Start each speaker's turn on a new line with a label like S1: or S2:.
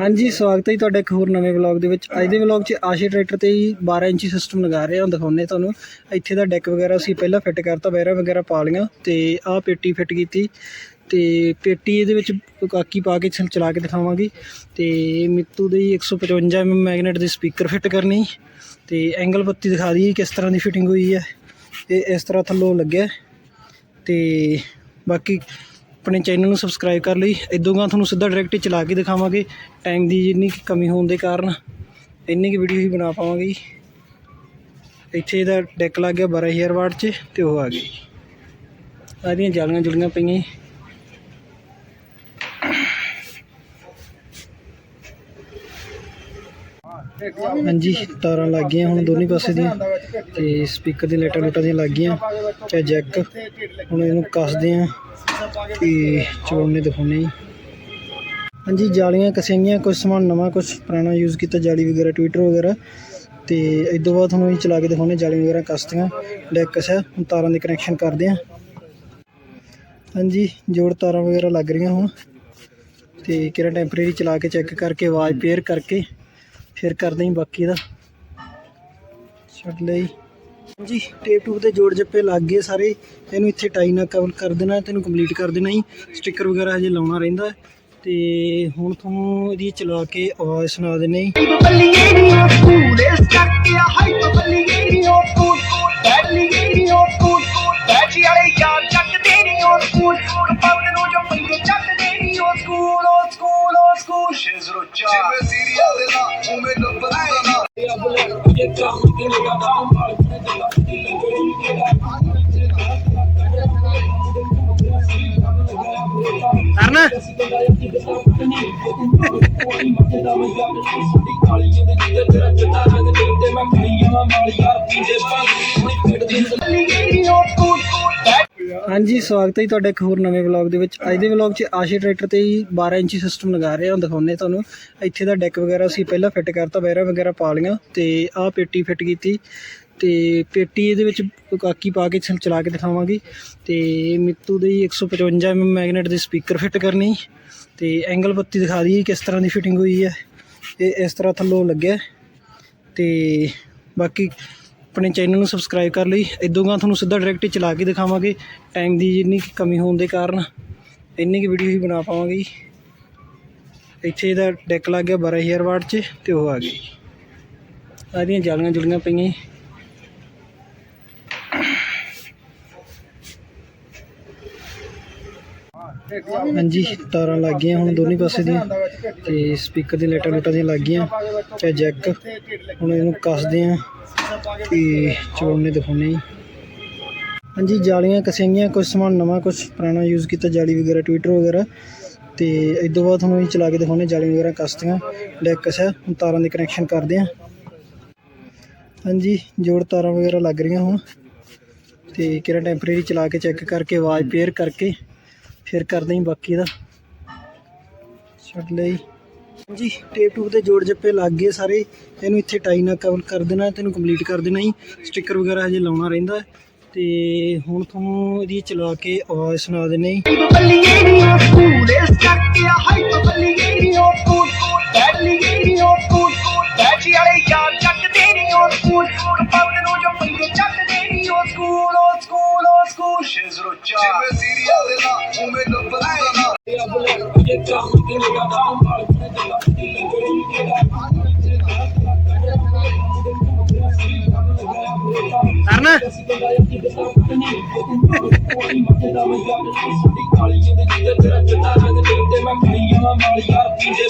S1: ਹਾਂਜੀ, ਸਵਾਗਤ ਹੈ ਜੀ ਤੁਹਾਡਾ ਇੱਕ ਹੋਰ ਨਵੇਂ ਵਲੌਗ ਦੇ ਵਿੱਚ। ਅੱਜ ਦੇ ਵਲੌਗ 'ਚ ਆਸ਼ੇ ਟਰੈਕਟਰ ਤੇ ਹੀ 12 ਇੰਚੀ ਸਿਸਟਮ ਲਗਾ ਰਹੇ ਹਾਂ ਦਿਖਾਉਂਦੇ ਤੁਹਾਨੂੰ। ਇੱਥੇ ਦਾ ਡੈਕ ਵਗੈਰਾ ਅਸੀਂ ਪਹਿਲਾਂ ਫਿੱਟ ਕਰਤਾ ਬੈਰਾ ਵਗੈਰਾ ਪਾ ਲਈਆਂ ਤੇ ਆਹ ਪੇਟੀ ਫਿੱਟ ਕੀਤੀ। ਤੇ ਪੇਟੀ ਇਹਦੇ ਵਿੱਚ ਕਾਕੀ ਪਾ ਕੇ ਚਲਾ ਕੇ ਦਿਖਾਵਾਂਗੇ। ਤੇ ਮਿੱਤੂ ਦੇ 155 mm ਮੈਗਨੇਟ ਦੇ ਸਪੀਕਰ ਫਿੱਟ ਕਰਨੀ। ਤੇ ਐਂਗਲ ਬੱਤੀ ਦਿਖਾ ਦਈਏ ਕਿਸ ਤਰ੍ਹਾਂ ਦੀ ਫਿਟਿੰਗ ਹੋਈ ਹੈ। ਇਹ ਇਸ ਤਰ੍ਹਾਂ ਥੱਲੋਂ ਲੱਗਿਆ। ਤੇ ਬਾਕੀ ਆਪਣੇ ਚੈਨਲ ਨੂੰ ਸਬਸਕ੍ਰਾਈਬ ਕਰ ਲਈ। ਇਦੋਂ ਗਾ ਤੁਹਾਨੂੰ ਸਿੱਧਾ ਡਾਇਰੈਕਟ ਚਲਾ ਕੇ ਦਿਖਾਵਾਂਗੇ। ਟਾਈਮ ਦੀ ਜਿੰਨੀ ਕੁ ਕਮੀ ਹੋਣ ਦੇ ਕਾਰਨ ਇੰਨੀ ਕੁ ਵੀਡੀਓ ਹੀ ਬਣਾ ਪਾਵਾਂਗੇ ਜੀ। ਇੱਥੇ ਇਹਦਾ ਡੈਕ ਲੱਗ ਗਿਆ 12000 ਵਾਟ 'ਚ ਤੇ ਉਹ ਆ ਗਈ ਆਦੀਆਂ ਜਾਲੀਆਂ ਜੁਲੀਆਂ ਪਈਆਂ ਹਾਂਜੀ, ਤਾਰਾਂ ਲੱਗ ਗਈਆਂ ਹੁਣ ਦੋਨੇ ਪਾਸੇ ਦੀਆਂ ਤੇ ਸਪੀਕਰ ਦੀ ਲਾਈਟਾਂ ਲੁਟਾਂ ਦੀਆਂ ਲੱਗ ਗਈਆਂ ਤੇ ਜੈਕ, ਹੁਣ ਇਹਨੂੰ ਕੱਸਦੇ ਆ ਤੇ ਚਲਾਉਣੇ ਦਿਖਾਉਣੇ ਜੀ। ਹਾਂਜੀ, ਜਾਲੀਆਂ ਕਸੀਆਂ ਕੁਝ ਸਮਾਨ ਨਵਾਂ ਕੁਝ ਪੁਰਾਣਾ ਯੂਜ਼ ਕੀਤਾ, ਜਾਲੀ ਵਗੈਰਾ, ਟਵਿੱਟਰ ਵਗੈਰਾ। ਤੇ ਇਸ ਤੋਂ ਬਾਅਦ ਤੁਹਾਨੂੰ ਇਹ ਚਲਾ ਕੇ ਦਿਖਾਉਣੇ ਜਾਲੀ ਵਗੈਰਾ ਕੱਸਤੀਆਂ ਡੈਕ ਕਸਿਆ, ਹੁਣ ਤਾਰਾਂ ਦੇ ਕਨੈਕਸ਼ਨ ਕਰਦੇ ਆ ਹਾਂਜੀ, ਜੋੜ ਤਾਰਾਂ ਵਗੈਰਾ ਲੱਗ ਰਹੀਆਂ ਹੁਣ। ਤੇ ਕਿਹੜਾ ਟੈਂਪਰੇਰੀ ਚਲਾ ਕੇ ਚੈੱਕ ਕਰਕੇ, ਆਵਾਜ਼ ਪੇਅਰ ਕਰਕੇ। ਫਿਰ ਕਰਦੇ ਹਾਂ ਬਾਕੀ ਦਾ। ਛੱਡ ਲਈ। ਜੀ ਟੇਪ ਟੂਪ ਤੇ ਜੋੜ ਜੱਪੇ ਲੱਗ ਗਏ ਸਾਰੇ। ਇਹਨੂੰ ਇੱਥੇ ਟਾਈ ਨਾਲ ਕਵਰ ਕਰ ਦੇਣਾ, ਤੈਨੂੰ ਕੰਪਲੀਟ ਕਰ ਦੇਣਾ ਹੀ ਸਟicker ਵਗੈਰਾ ਹਜੇ ਲਾਉਣਾ ਰਹਿੰਦਾ। ਹੈ। ਤੇ ਹੁਣ ਤੁਹਾਨੂੰ ਇਹਦੀ ਚਲਾ ਕੇ ਆਵਾਜ਼ ਸੁਣਾ ਦੇਣੀ ਜੀ।
S2: ਜਿਵੇਂ ਸੀਰੀਅਲ ਦੇ ਨਾ ਉਵੇਂ ਗੱਬਰ ਦਾ ਨਾ
S1: ਕਰਨਾ? ਹਾਂਜੀ, ਸਵਾਗਤ ਹੈ ਜੀ ਤੁਹਾਡਾ ਇੱਕ ਹੋਰ ਨਵੇਂ ਵਲੌਗ ਦੇ ਵਿੱਚ। ਅੱਜ ਦੇ ਵਲੌਗ 'ਚ ਆਸ਼ੀ ਟਰੈਕਟਰ ਤੇ ਹੀ 12 ਇੰਚੀ ਸਿਸਟਮ ਲਗਾ ਰਹੇ ਹਾਂ ਦਿਖਾਉਂਦੇ ਤੁਹਾਨੂੰ। ਇੱਥੇ ਦਾ ਡੈਕ ਵਗੈਰਾ ਅਸੀਂ ਪਹਿਲਾਂ ਫਿੱਟ ਕਰਤਾ ਬੈਰਾ ਵਗੈਰਾ ਪਾ ਲਈਆਂ ਤੇ ਆਹ ਪੇਟੀ ਫਿੱਟ ਕੀਤੀ। ਤੇ ਪੇਟੀ ਇਹਦੇ ਵਿੱਚ ਕਾਕੀ ਪਾ ਕੇ ਚਲਾ ਕੇ ਦਿਖਾਵਾਂਗੇ। ਤੇ ਮਿੱਤੂ ਦੇ 155 mm ਮੈਗਨੇਟ ਦੇ ਸਪੀਕਰ ਫਿੱਟ ਕਰਨੀ। ਤੇ ਐਂਗਲ ਬੱਤੀ ਦਿਖਾ ਦਈਏ ਕਿਸ ਤਰ੍ਹਾਂ ਦੀ ਫਿਟਿੰਗ ਹੋਈ ਹੈ। ਇਹ ਇਸ ਤਰ੍ਹਾਂ ਥੱਲੋਂ ਲੱਗਿਆ। ਤੇ ਬਾਕੀ ਆਪਣੇ ਚੈਨਲ ਨੂੰ ਸਬਸਕ੍ਰਾਈਬ ਕਰ ਲਈ। ਇਦੋਂ ਗਾ ਤੁਹਾਨੂੰ ਸਿੱਧਾ ਡਾਇਰੈਕਟ ਚਲਾ ਕੇ ਦਿਖਾਵਾਂਗੇ। ਟਾਈਮ ਦੀ ਜਿੰਨੀ ਕੁ ਕਮੀ ਹੋਣ ਦੇ ਕਾਰਨ ਇੰਨੀ ਕੁ ਵੀਡੀਓ ਹੀ ਬਣਾ ਪਾਵਾਂਗੇ ਜੀ। ਇੱਥੇ ਇਹਦਾ ਡੈਕ ਲੱਗ ਗਿਆ 12000 ਵਾਟ 'ਚ ਤੇ ਉਹ ਆ ਗਈ ਸਾਰੀਆਂ ਜਾਲੀਆਂ ਜੁਲੀਆਂ ਪਈਆਂ ਹਾਂਜੀ, ਤਾਰਾਂ ਲੱਗ ਗਈਆਂ ਹੁਣ ਦੋਨੇ ਪਾਸੇ ਦੀਆਂ ਤੇ ਸਪੀਕਰ ਦੀ ਲਾਈਟਾਂ ਲੁਟਾਂ ਦੀਆਂ ਲੱਗ ਗਈਆਂ ਤੇ ਜੈਕ, ਹੁਣ ਇਹਨੂੰ ਕੱਸਦੇ ਆ ਤੇ ਚਲਾਉਣੇ ਦਿਖਾਉਣੇ ਜੀ ਹਾਂਜੀ, ਜਾਲੀਆਂ ਕਸੀਆਂ ਕੁਝ ਸਮਾਨ ਨਵਾਂ ਕੁਝ ਪੁਰਾਣਾ ਯੂਜ਼ ਕੀਤਾ, ਜਾਲੀ ਵਗੈਰਾ, ਟਵਿੱਟਰ ਵਗੈਰਾ ਤੇ ਇਸ ਤੋਂ ਬਾਅਦ ਤੁਹਾਨੂੰ ਇਹ ਚਲਾ ਕੇ ਦਿਖਾਉਣੇ ਜਾਲੀ ਵਗੈਰਾ ਕੱਸਤੀਆਂ ਡੈਕ ਕਸਿਆ, ਹੁਣ ਤਾਰਾਂ ਦੇ ਕਨੈਕਸ਼ਨ ਕਰਦੇ ਆ। ਹਾਂਜੀ, ਜੋੜ ਤਾਰਾਂ ਵਗੈਰਾ ਲੱਗ ਰਹੀਆਂ ਹੁਣ ਤੇ ਕਿਹੜਾ ਟੈਂਪਰੇਰੀ ਚਲਾ ਕੇ ਚੈੱਕ ਕਰਕੇ, ਆਵਾਜ਼ ਪੇਅਰ ਕਰਕੇ ਫਿਰ ਕਰਦੇ ਹਾਂ ਬਾਕੀ ਦਾ। ਛੱਡ ਲਈ। ਜੀ ਟੇਪ ਟੂਪ ਤੇ ਜੋੜ ਜੱਪੇ ਲੱਗ ਗਏ ਸਾਰੇ। ਇਹਨੂੰ ਇੱਥੇ ਟਾਈ ਨਾਲ ਕਵਰ ਕਰ ਦੇਣਾ, ਤੈਨੂੰ ਕੰਪਲੀਟ ਕਰ ਦੇਣਾ ਹੀ ਸਟicker ਵਗੈਰਾ ਹਜੇ ਲਾਉਣਾ ਰਹਿੰਦਾ। ਤੇ ਹੁਣ ਤੁਹਾਨੂੰ ਇਹਦੀ ਚਲਾ ਕੇ ਆਵਾਜ਼ ਸੁਣਾ ਦਿੰਨੇ ਹੀ 604
S2: ਜਿਵੇਂ ਸੀਰੀਅਲ ਦੇ ਨਾਂ ਉਵੇਂ ਨੰਬਰ ਦਾ ਨਾਂ ਰੱਬ ਲੈ ਜੇ ਚਾਹ ਤੇ ਲਗਾ ਦਾ ਮਾਲ ਤੇ ਲੱਗਦੀ ਲੱਗਣੀ
S1: ਕਰਨਾ
S2: ਕਾਲੀ ਜਿਹਦੇ ਜਿੱਤੇ ਤੇਰਾ ਚੰਨਾ ਰੰਗ ਤੇ ਮੈਂ ਕਰੀ ਜਾਵਾਂ ਮਾਲ ਯਾਰ ਪੀਂਦੇ